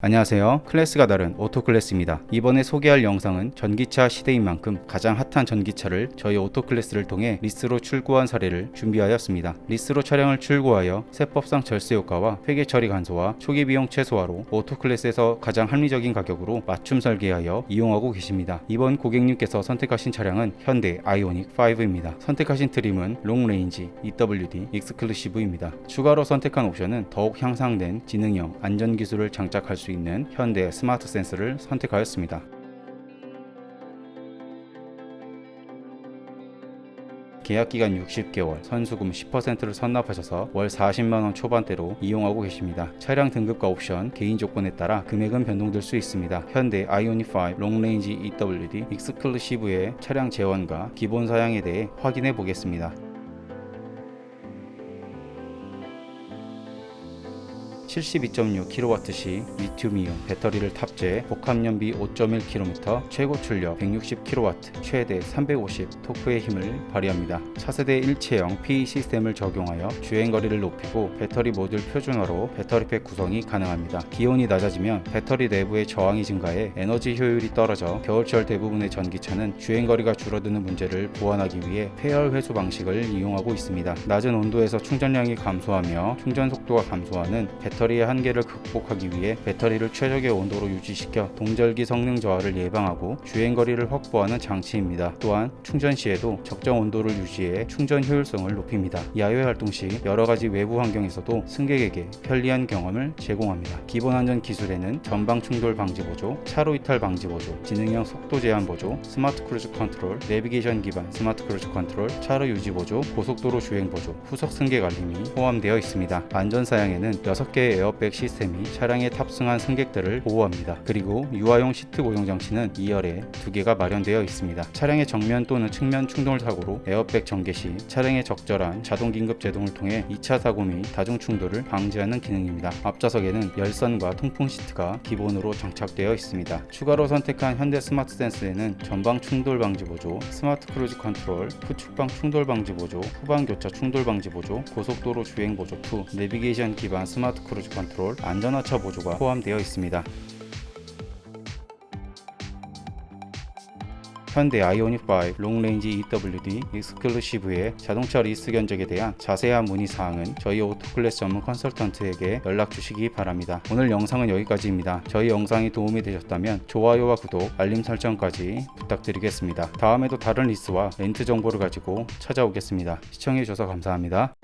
안녕하세요. 클래스가 다른 오토클래스입니다. 이번에 소개할 영상은 전기차 시대인 만큼 가장 핫한 전기차를 저희 오토클래스를 통해 리스로 출고한 사례를 준비하였습니다. 리스로 차량을 출고하여 세법상 절세 효과와 회계 처리 간소화, 초기 비용 최소화로 오토클래스에서 가장 합리적인 가격으로 맞춤 설계하여 이용하고 계십니다. 이번 고객님께서 선택하신 차량은 현대 아이오닉 5입니다. 선택하신 트림은 롱레인지, EWD, 익스클루시브입니다. 추가로 선택한 옵션은 더욱 향상된 지능형 안전 기술을 장착할 수 있는 현대 스마트 센서를 선택하였습니다. 계약 기간 60개월, 선수금 10%를 선납하셔서 월 40만 원 초반대로 이용하고 계십니다. 차량 등급과 옵션, 개인 조건에 따라 금액은 변동될 수 있습니다. 현대 아이오닉 5 롱레인지 EWD 익스클루시브의 차량 재원과 기본 사양에 대해 확인해 보겠습니다. 72.6kWh 리튬이온 배터리를 탑재, 복합연비 5.1km, 최고 출력 160kW, 최대 350 토크의 힘을 발휘합니다. 차세대 일체형 PE 시스템을 적용하여 주행 거리를 높이고 배터리 모듈 표준화로 배터리팩 구성이 가능합니다. 기온이 낮아지면 배터리 내부의 저항이 증가해 에너지 효율이 떨어져 겨울철 대부분의 전기차는 주행 거리가 줄어드는 문제를 보완하기 위해 폐열 회수 방식을 이용하고 있습니다. 낮은 온도에서 충전량이 감소하며 충전 속도가 감소하는 배터리 의 한계를 극복하기 위해 배터리를 최적의 온도로 유지시켜 동절기 성능 저하를 예방하고 주행 거리를 확보하는 장치입니다. 또한 충전 시에도 적정 온도를 유지해 충전 효율성을 높입니다. 야외 활동 시 여러 가지 외부 환경에서도 승객에게 편리한 경험을 제공합니다. 기본 안전 기술에는 전방 충돌 방지 보조, 차로 이탈 방지 보조, 지능형 속도 제한 보조, 스마트 크루즈 컨트롤, 내비게이션 기반 스마트 크루즈 컨트롤, 차로 유지 보조, 고속도로 주행 보조, 후석 승객 알림이 포함되어 있습니다. 안전 사양에는 6개의 에어백 시스템이 차량에 탑승한 승객들을 보호합니다. 그리고 유아용 시트 고정 장치는 2열에 2개가 마련되어 있습니다. 차량의 정면 또는 측면 충돌 사고로 에어백 전개 시 차량의 적절한 자동 긴급 제동을 통해 2차 사고 및 다중 충돌을 방지하는 기능입니다. 앞좌석에는 열선과 통풍 시트가 기본으로 장착되어 있습니다. 추가로 선택한 현대 스마트 센스에는 전방 충돌 방지 보조, 스마트 크루즈 컨트롤, 후측방 충돌 방지 보조, 후방 교차 충돌 방지 보조, 고속도로 주행 보조 2, 내비게이션 기반 스마트 크루즈 컨트롤, 안전하차 보조가 포함되어 있습니다. 현대 아이오닉 5 롱레인지 EWD 익스클루시브의 자동차 리스 견적에 대한 자세한 문의 사항은 저희 오토클래스 전문 컨설턴트에게 연락 주시기 바랍니다. 오늘 영상은 여기까지입니다. 저희 영상이 도움이 되셨다면 좋아요와 구독, 알림 설정까지 부탁드리겠습니다. 다음에도 다른 리스와 렌트 정보를 가지고 찾아오겠습니다. 시청해주셔서 감사합니다.